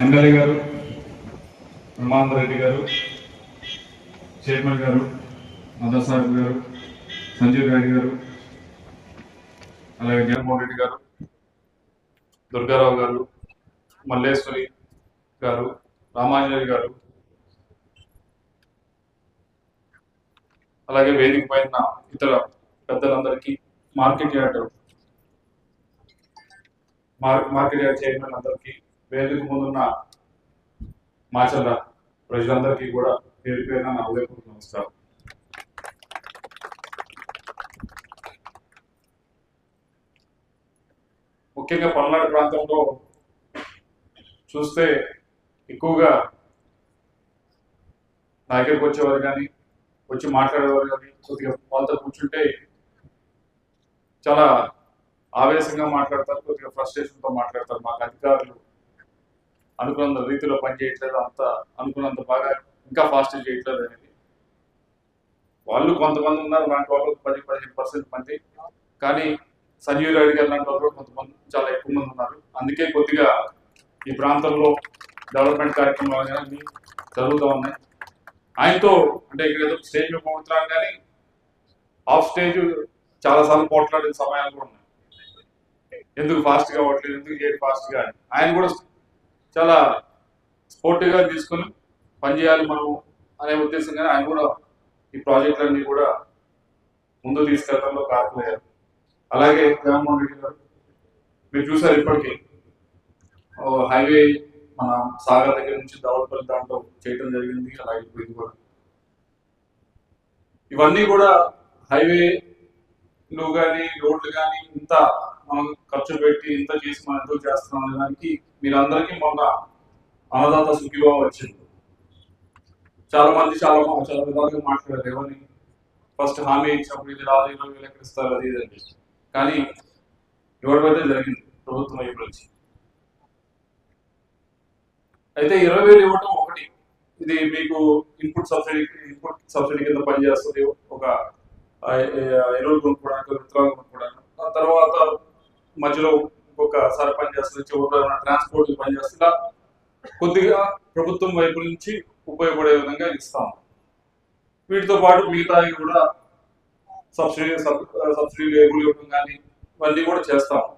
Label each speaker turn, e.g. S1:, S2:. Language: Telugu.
S1: ఎమ్మెల్యే గారు బ్రహ్మానంద రెడ్డి గారు చైర్మన్ గారు మదర్ సాహెబ్ గారు సంజీవ్ రెడ్డి గారు అలాగే జగన్మోహన్ రెడ్డి గారు దుర్గారావు గారు మల్లేశ్వరి గారు రామాంజనేయ గారు అలాగే వేదిక పైన ఇతర పెద్దలందరికీ మార్కెట్ యార్డ్ మార్- మార్కెట్ యార్డ్ చైర్మన్ అందరికీ వేదిక ముందున్న మాచల్ల ప్రజలందరికీ కూడా పేరు పేరున నా ఉదయపూర్వక నమస్కారం. ముఖ్యంగా పల్నాడు ప్రాంతంలో చూస్తే ఎక్కువగా నా దగ్గరికి వచ్చేవారు కానీ వచ్చి మాట్లాడేవారు కానీ కొద్దిగా వాళ్ళతో కూర్చుంటే చాలా ఆవేశంగా మాట్లాడతారు కొద్దిగా ఫ్రస్ట్రేషన్తో మాట్లాడతారు. మాకు అధికారులు అనుకున్నంత రీతిలో పని చేయట్లేదు అంత అనుకున్నంత బాగా ఇంకా ఫాస్ట్ చేయట్లేదు అనేది. వాళ్ళు కొంతమంది ఉన్నారు లాంటి వాళ్ళు పది పదిహేను పర్సెంట్ మంది. కానీ సంజీవ్ రెడ్డి గారు లాంటి వాళ్ళు కొంతమంది చాలా ఎక్కువ మంది ఉన్నారు. అందుకే కొద్దిగా ఈ ప్రాంతంలో డెవలప్మెంట్ కార్యక్రమాలు కానీ జరుగుతూ ఉన్నాయి. ఆయనతో అంటే ఇక్కడ ఏదో స్టేజ్ మీద పోతున్నాను కానీ ఆఫ్ స్టేజ్ చాలాసార్లు పోట్లాడిన సమయాలు కూడా ఉన్నాయి. ఎందుకు ఫాస్ట్గా అవ్వట్లేదు ఎందుకు చేయడం ఫాస్ట్గా ఆయన కూడా చాలా స్పోర్టివ్గా తీసుకుని పనిచేయాలి మనం అనే ఉద్దేశంగానే ఆయన కూడా ఈ ప్రాజెక్టులన్నీ కూడా ముందు తీసుకెళ్ళడంలో కాకపోయారు అలాగే జగన్మోహన్ రెడ్డి గారు మీరు చూసారు ఇప్పటికీ హైవే మన సాగర్ దగ్గర నుంచి దౌడపల్లి దాంట్లో చేయడం జరిగింది అలాగే ఇది కూడా. ఇవన్నీ కూడా హైవేలు కానీ రోడ్లు కానీ ఇంత మనం ఖర్చు పెట్టి ఇంత చేసి మనం ఎందుకు చేస్తున్నాం అనే దానికి మీరందరికీ మొన్న అన్నదాత సుఖిలో వచ్చింది. చాలా మంది చాలా చాలా విధాలుగా మాట్లాడారు ఎవరిని ఫస్ట్ హామీ ఇచ్చినప్పుడు ఇది రాదు ఇరవై వేలు ఎక్కడిస్తారు అది ఇది అని. కానీ ఇవ్వడమైతే జరిగింది? ప్రభుత్వం వైపు నుంచి. అయితే ఇరవై వేలు ఇవ్వటం ఒకటి. ఇది మీకు ఇన్పుట్ సబ్సిడీ ఇన్పుట్ సబ్సిడీ కింద పనిచేస్తుంది. ఒక ఎరువులు కొనుక్కోవడానికి విత్తనాలు కొనుక్కోవడానికి. ఆ తర్వాత మధ్యలో ఒక సారి పనిచేస్తుంది చివరిలో ట్రాన్స్పోర్ట్ పనిచేస్తుంది ఇలా కొద్దిగా ప్రభుత్వం వైపు నుంచి ఉపయోగపడే విధంగా ఇస్తాం. వీటితో పాటు మిగతావి కూడా సబ్సిడీ సబ్- సబ్సిడీ లేబుల్ ఇవ్వడం కానీ ఇవన్నీ కూడా చేస్తాము